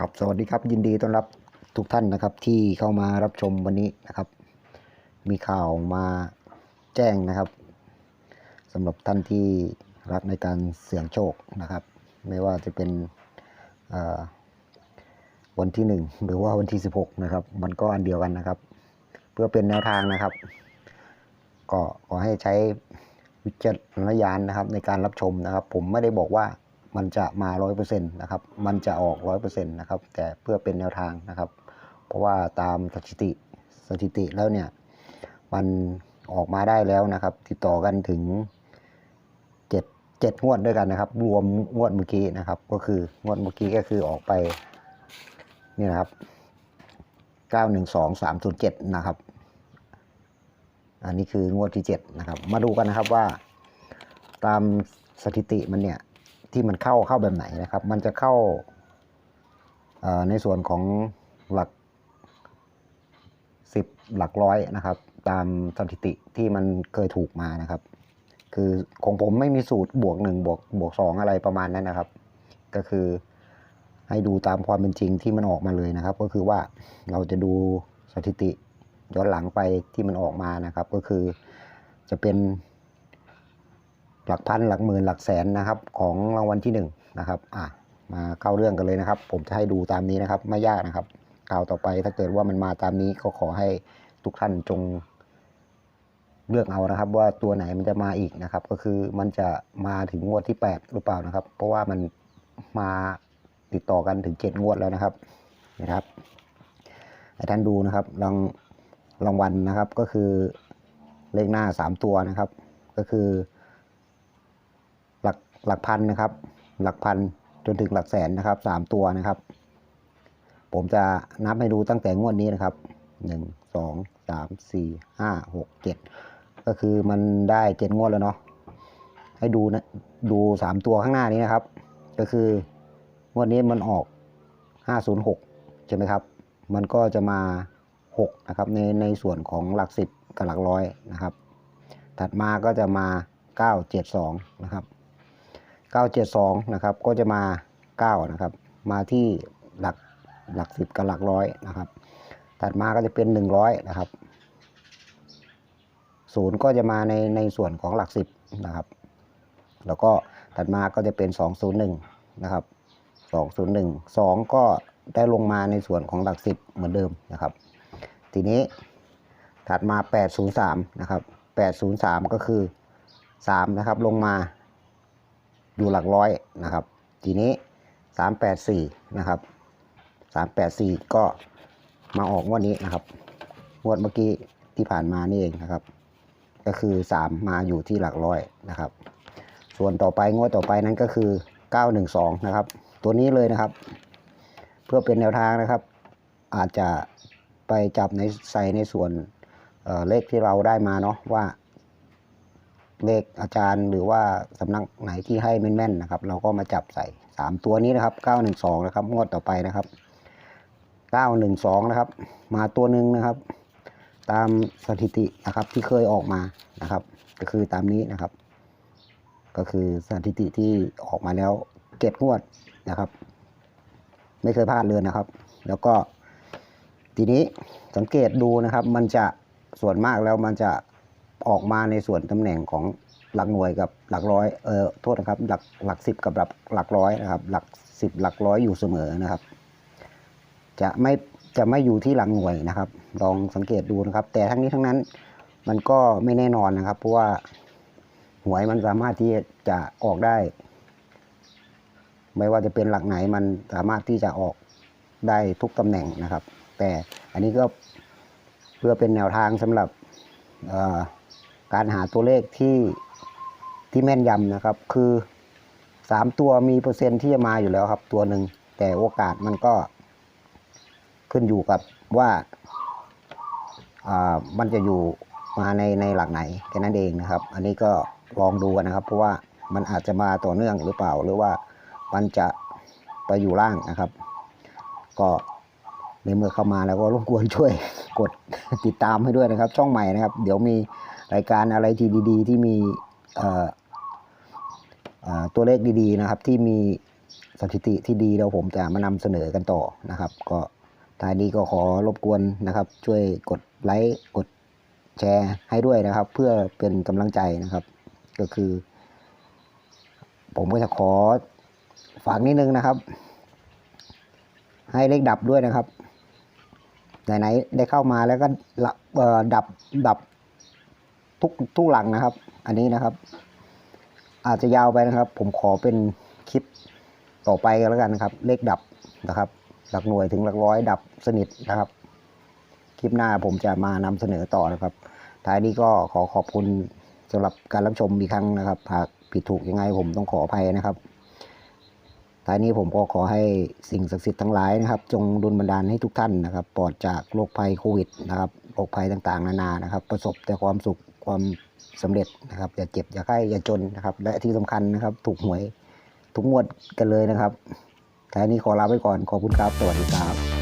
ครับสวัสดีครับยินดีต้อนรับทุกท่านนะครับที่เข้ามารับชมวันนี้นะครับ มีข่าวมาแจ้งนะครับสำหรับท่านที่รักในการเสี่ยงโชคนะครับ ไม่ว่าจะเป็นวันที่หนึ่งหรือว่าวันที่ 16 นะครับ มันก็อันเดียวกันนะครับ เพื่อเป็นแนวทางนะครับ ก็ขอให้ใช้วิจารณญาณนะครับในการรับชมนะครับ ผมไม่ได้บอกว่า มันจะมา 100%นะครับ มันจะออก 100%นะครับ แต่เพื่อเป็นแนวทางนะครับ เพราะว่าตามสถิติสถิติแล้วเนี่ย มันออกมาได้แล้วนะครับ ติดต่อกันถึงเจ็ดเจ็ดงวดด้วยกันนะครับ รวมงวดเมื่อกี้นะครับ ก็คืองวดเมื่อกี้ก็คือออกไปนี่นะครับเก้าหนึ่งสองสามศูนย์เจ็ดนะครับ อันนี้คืองวดที่เจ็ดนะครับ มาดูกันนะครับว่าตามสถิติมันเนี่ย ที่มันเข้าเข้าแบบไหนนะครับ มันจะเข้าในส่วนของหลักสิบหลักร้อยนะครับ ตามสถิติที่มันเคยถูกมานะครับ คือของผมไม่มีสูตรบวกหนึ่งบวกบวกสองอะไรประมาณนั้นนะครับ ก็คือให้ดูตามความเป็นจริงที่มันออกมาเลยนะครับ ก็คือว่าเราจะดูสถิติย้อนหลังไปที่มันออกมานะครับ ก็คือจะเป็น หลักพันหลักหมื่นหลักแสนนะครับ ของรางวัลที่หนึ่งนะครับอะมาเข้าเรื่องกันเลยนะครับ ผมจะให้ดูตามนี้นะครับไม่ยากนะครับข่าวต่อไปถ้าเกิดว่ามันมาตามนี้ก็ขอให้ทุกท่านจงเลือกเอานะครับ ว่าตัวไหนมันจะมาอีกนะครับ ก็คือมันจะมาถึงงวดที่ 8 หรือเปล่านะครับ เพราะว่ามันมาติดต่อกันถึง 7 งวดแล้วนะครับนะครับให้ท่านดูนะครับรางรางวัลนะครับก็คือเลขหน้าสามตัวนะครับ ก็คือ หลักพันนะครับ หลักพันจนถึงหลักแสนนะครับสามตัวนะครับ ผมจะนับให้ดูตั้งแต่งวดนี้นะครับหนึ่งสองสามสี่ห้าหกเจ็ดก็คือมันได้เจ็ดงวดแล้วเนาะให้ดูนะดูสามตัวข้างหน้านี้นะครับ ก็คืองวดนี้มันออกห้าศูนย์หกใช่ไหมครับ มันก็จะมา6นะครับในในส่วนของหลัก10กับหลักร้อยนะครับ ถัดมาก็จะมา 972 นะครับ 972 นะครับ ก็จะมา 9 นะครับ มาที่หลักหลัก 10 กับหลักร้อยนะครับ ถัดมาก็จะเป็น 100 นะครับศูนย์ก็จะมาในในส่วนของหลัก 10 นะครับ แล้วก็ถัดมาก็จะเป็น 201 นะครับ 201 2 ก็ได้ลงมาในส่วนของหลัก 10 เหมือนเดิมนะครับ ทีนี้ถัดมา 803 นะครับ 803 ก็คือ 3 นะครับ ลงมา อยู่หลักร้อยนะครับ ทีนี้ 384 นะครับ 384 ก็มาออกงวดนี้นะครับงวดเมื่อกี้ที่ผ่านมานี่เองนะครับ ก็คือ 3 มาอยู่ที่หลักร้อยนะครับ ส่วนต่อไปงวดต่อไปนั้นก็คือ 912 นะครับ ตัวนี้เลยนะครับ เพื่อเป็นแนวทางนะครับ อาจจะไปจับในใส่ในส่วนเเลขที่เราได้มาเนาะว่า เลขอาจารย์หรือว่าสำนักไหนที่ให้แม่นๆนะครับ เราก็มาจับใส่สามตัวนี้นะครับ 912 นะครับ งวดต่อไปนะครับ 912 นะครับ มาตัวหนึ่งนะครับ ตามสถิตินะครับที่เคยออกมานะครับ ก็คือตามนี้นะครับ ก็คือสถิติที่ออกมาแล้วเจ็ดงวดนะครับ ไม่เคยพลาดเลยนะครับ แล้วก็ทีนี้สังเกตดูนะครับ มันจะส่วนมากแล้วมันจะ ออกมาในส่วนตำแหน่งของหลักหน่วยกับหลักร้อยเออโทษนะครับหลักหลักสิบกับหลักหลักร้อยนะครับหลักสิบหลักร้อยอยู่เสมอนะครับ จะไม่จะไม่อยู่ที่หลักหน่วยนะครับ ลองสังเกตดูนะครับ แต่ทั้งนี้ทั้งนั้นมันก็ไม่แน่นอนนะครับ เพราะว่าหวยมันสามารถที่จะออกได้ ไม่ว่าจะเป็นหลักไหนมันสามารถที่จะออกได้ทุกตำแหน่งนะครับ แต่อันนี้ก็เพื่อเป็นแนวทางสำหรับออ การหาตัวเลขที่ที่แม่นยำนะครับ คือสามตัวมีเปอร์เซ็นต์ที่จะมาอยู่แล้วครับ ตัวหนึ่งแต่โอกาสมันก็ขึ้นอยู่กับว่าอ่ามันจะอยู่มาในในหลักไหนแค่นั้นเองนะครับ อันนี้ก็ลองดูกันนะครับ เพราะว่ามันอาจจะมาต่อเนื่องหรือเปล่า หรือว่ามันจะไปอยู่ล่างนะครับ ก็ในเมื่อเข้ามาแล้วก็รบกวนช่วยกดติดตามให้ด้วยนะครับ ช่องใหม่นะครับ เดี๋ยวมี รายการอะไรที่ดีๆ ที่มีตัวเลขดีๆนะครับ ที่มีสถิติที่ดีแล้วผมจะมานำเสนอกันต่อนะครับ ก็ท้ายนี้ก็ขอรบกวนนะครับ ช่วยกดไลค์กดแชร์ให้ด้วยนะครับ เพื่อเป็นกำลังใจนะครับ ก็คือ ผมก็จะขอฝากนิดนึงนะครับ ให้เลขดับด้วยนะครับไหนๆได้เข้ามาแล้วก็ดับดับ ทุกทุกหลังนะครับ อันนี้นะครับ อาจจะยาวไปนะครับ ผมขอเป็นคลิปต่อไปกันแล้วกันนะครับ เลขดับนะครับ หลักหน่วยถึงหลักร้อยดับสนิทนะครับ คลิปหน้าผมจะมานำเสนอต่อนะครับ ท้ายนี้ก็ขอขอบคุณสำหรับการรับชมอีกครั้งนะครับ หากผิดถูกยังไงผมต้องขออภัยนะครับท้ายนี้ผมก็ขอให้สิ่งศักดิ์สิทธิ์ทั้งหลายนะครับ จงดลบันดาลให้ทุกท่านนะครับ ปลอดจากโรคภัยโควิดนะครับโรคภัยต่างๆ นานานะครับ ประสบแต่ความสุข ความสำเร็จนะครับ อย่าเจ็บอย่าไข้อย่าจนนะครับ และที่สำคัญนะครับ ถูกหวยทุกงวดกันเลยนะครับท้ายนี้ขอลาไปก่อนขอบคุณครับ สวัสดีครับ